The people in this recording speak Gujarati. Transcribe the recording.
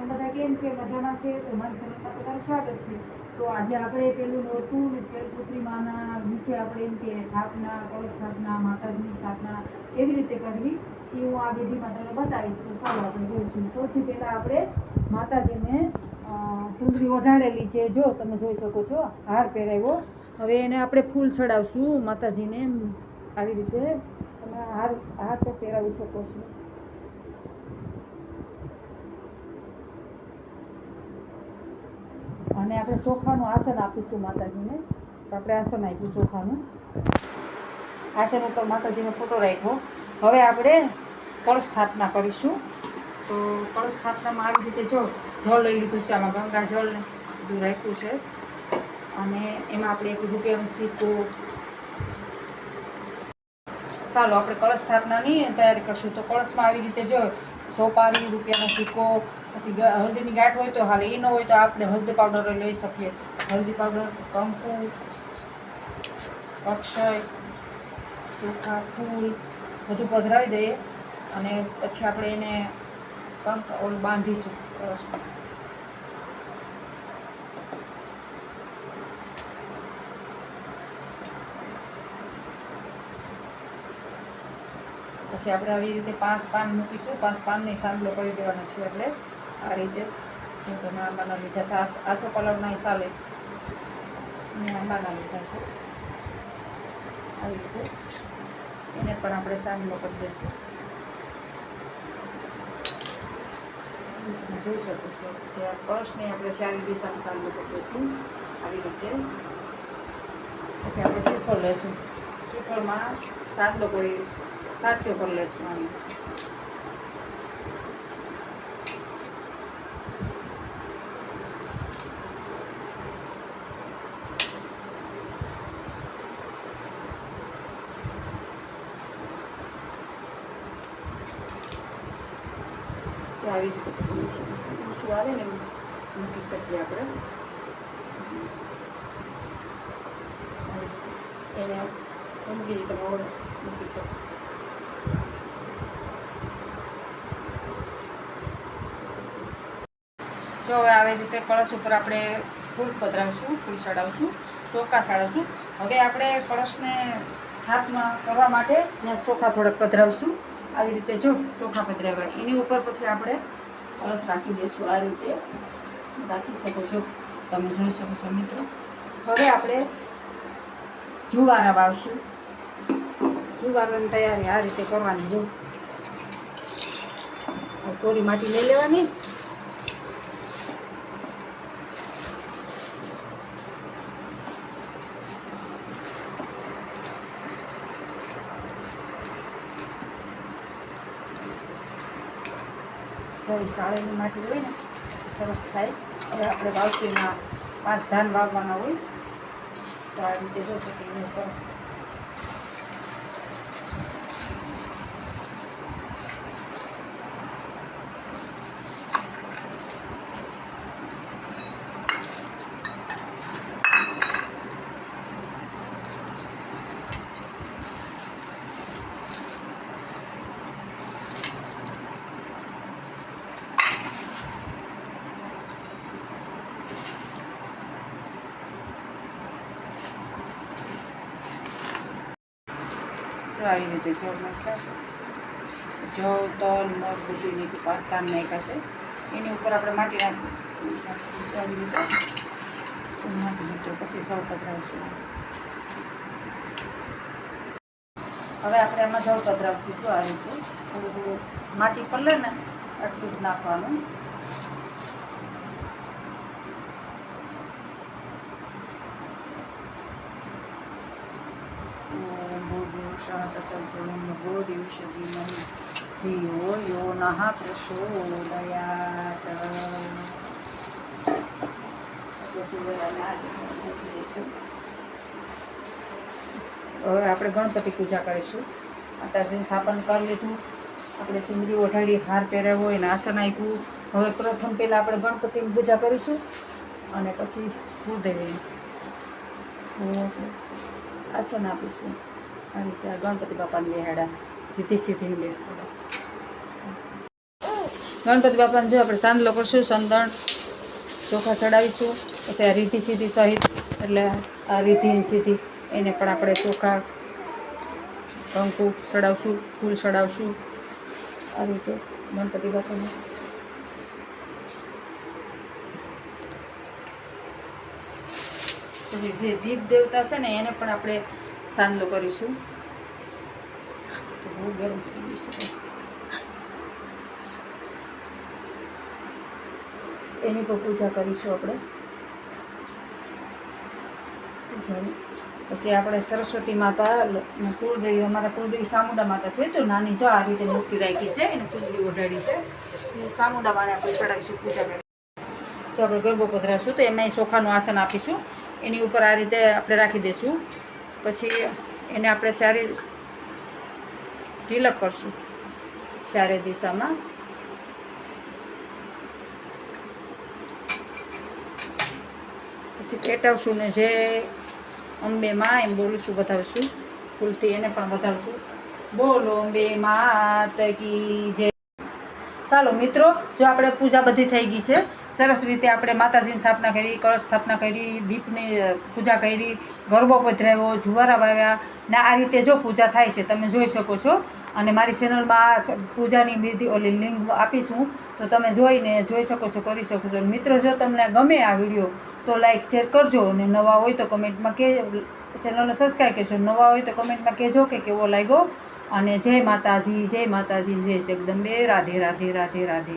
તમે બધા કેમ છે? મજામાં છે? તો મારી ચેનલમાં તમારું સ્વાગત છે. તો આજે આપણે પેલું નોરતું ને શેરપુત્રી માના વિશે આપણે એમ કે સ્થાપના કળશ સ્થાપના માતાજીની સ્થાપના કેવી રીતે કરવી એ હું આ વિધિમાં તમને બતાવીશ. તો ચાલો આપણે જોઈશું સૌથી પહેલાં આપણે માતાજીને સુંદરી ઓઢાડેલી છે. જો તમે જોઈ શકો છો, હાર પહેરાવ્યો. હવે એને આપણે ફૂલ ચડાવશું. માતાજીને આવી રીતે તમે હાર હાર તો પહેરાવી શકો છો. અને આપણે ચોખાનું આસન આપીશું માતાજીને. તો આપણે આસન આપ્યું ચોખાનું આસન ઉપર માતાજીનો ફોટો રાખ્યો. હવે આપણે કળશ સ્થાપના કરીશું. તો કળશ સ્થાપનામાં આવી રીતે જો જળ લઈ લીધું છે, આમાં ગંગા જળ બધું રાખ્યું છે. અને એમાં આપણે એક રૂપિયાનું સિક્કો. ચાલો, આપણે કળશ સ્થાપનાની તૈયારી કરશું. તો કળશમાં આવી રીતે જો સોપારી, રૂપિયાનો સિક્કો પછી હલ્દીની ગાંઠ હોય તો હાલ એ ન હોય તો આપણે હળદી પાવડર લઈ શકીએ. હળદી પાવડર, કંકુ, અક્ષય ચોખા ફૂલ બધું પધરાવી દઈએ અને પછી આપણે એને કંક ઓલું બાંધીશું પછી આપણે આવી રીતે પાંચ પાન મૂકીશું. પાંચ પાનની સાંભળો કરી દેવાનો છે એટલે આ રીતે. તમે આંબાના લીધા હતા. આસો કલરના ચાલે. મેં આંબાના લીધા છે. આવી રીતે. એને પણ આપણે સાંભળો કરી દઈશું. તમે જોઈ શકો છો. પછી આ પર્સને આપણે સારી દિશામાં સાંભળો કરી દઈશું. આવી રીતે. પછી આપણે શ્રીફળ લઈશું. શ્રીફળમાં સાત લોકો સાથીઓ કરી લઈશું આને જો આવી રીતે પછી ઊંચું આવે ને મૂકી શકીએ આપણે. એને ઊંઘી રીતે મોડ મૂકી શકીએ. જો હવે આવી રીતે કળશ ઉપર આપણે ફૂલ પધરાવશું ફૂલ ચડાવશું સોકા ચડાવશું હવે આપણે કળશને થાપમાં કરવા માટે ત્યાં સોખા થોડાક પધરાવશું આવી રીતે જો ચોખા પધરાવ્યા. એની ઉપર પછી આપણે સરસ રાખી દઈશું આ રીતે. રાખી શકો છો તમે જોઈ શકો છો મિત્રો. હવે આપણે જુવારા વાવશું. જુવારાની તૈયારી આ રીતે કરવાની જો. કોરી માટી લઈ લેવાની. થોડી સાળીની માટી હોય ને સરસ થાય. હવે આપણે વાવતીમાં પાંચ ધાન વાવવાના હોય, તો આ રીતે જો પછી એની ઉપર તો આવી રીતે જવ નાખ્યા જળ તલ મગ બધું રીતે પાસ્તા નાખ્યા છે. એની ઉપર આપણે માટી નાખીએ પછી સૌ પધરાવશું હવે આપણે એમાં જળ પધરાવશું જો આ રીતે. થોડું થોડું માટી પલ્લે ને, આટલું જ નાખવાનું. भूर्भुवः तसर्वं भूर्दिविषधीमहि धियो यो नः प्रचोदयात् હવે આપણે ગણપતિ પૂજા કરીશું માતાજીને સ્થાપન કરી લીધું આપણે સિંદરી ઓઢાડી હાર પહેરાવ્યો એને આસન આપ્યું હવે પ્રથમ પહેલાં આપણે ગણપતિની પૂજા કરીશું અને પછી ભૂદેવીની આસન આપીશું રીતે આ ગણપતિ બાપાની બેહાડા રીતિ સીધીને બેસાડો ગણપતિ બાપાને જો આપણે સાંદલો કરશું સંદણ ચોખા ચડાવીશું, પછી આ રીતિ સીધી સહિત, એટલે આ રીતિ સીધી એને પણ આપણે ચોખા, કંકુ ચડાવશું, ફૂલ ચડાવશું. આ રીતે ગણપતિ બાપાને. પછી જે દીપ દેવતા છે ને, એને પણ આપણે સાંદલો કરીશું. બહુ ગરમ થઈ ગયું છે. એની પણ પૂજા કરીશું આપણે. પૂજાની. પછી આપણે સરસ્વતી માતા કુળદેવી, અમારા કુળદેવી સામુંડા માતા છે તો નાની જો આ રીતે મૂર્તિ રાખી છે, એને સુંદરી ઓઢાડી છે. સામુંડા માને આપણે ચડાવીશું પૂજા કરી. તો આપણે ગરબો પધરાશું તો એમાં સોખાનું આસન આપીશું. એની ઉપર આ રીતે આપણે રાખી દઈશું. પછી એને આપણે સારી ઢીલક કરશું ચારે દિશામાં. પછી પેટાવશું ને જે અંબે એમ બોલીશું વધાવશું ફૂલથી એને પણ વધાવશું બોલો અંબે માત કી જય. ચાલો મિત્રો, જો આપણે પૂજા બધી થઈ ગઈ છે, સરસ રીતે આપણે માતાજીની સ્થાપના કરી, કળશ સ્થાપના કરી, દીપની પૂજા કરી, ગરબો પધરાવ્યો, જુવારા વાવ્યા, ને આ રીતે જો પૂજા થાય છે, તમે જોઈ શકો છો. અને મારી ચેનલમાં આ પૂજાની બીજી ઓલી લિંક આપીશું, તો તમે જોઈને જોઈ શકો છો, કરી શકો છો. મિત્રો, જો તમને ગમે આ વીડિયો, તો લાઈક, શેર કરજો, અને નવા હોય તો કમેન્ટમાં કે, ચેનલને સબસ્ક્રાઈબ કરજો. નવા હોય તો કમેન્ટમાં કહેજો કે કેવો લાગ્યો. અને જય માતાજી જય માતાજી જય જગદંબે રાધે રાધે રાધે રાધે.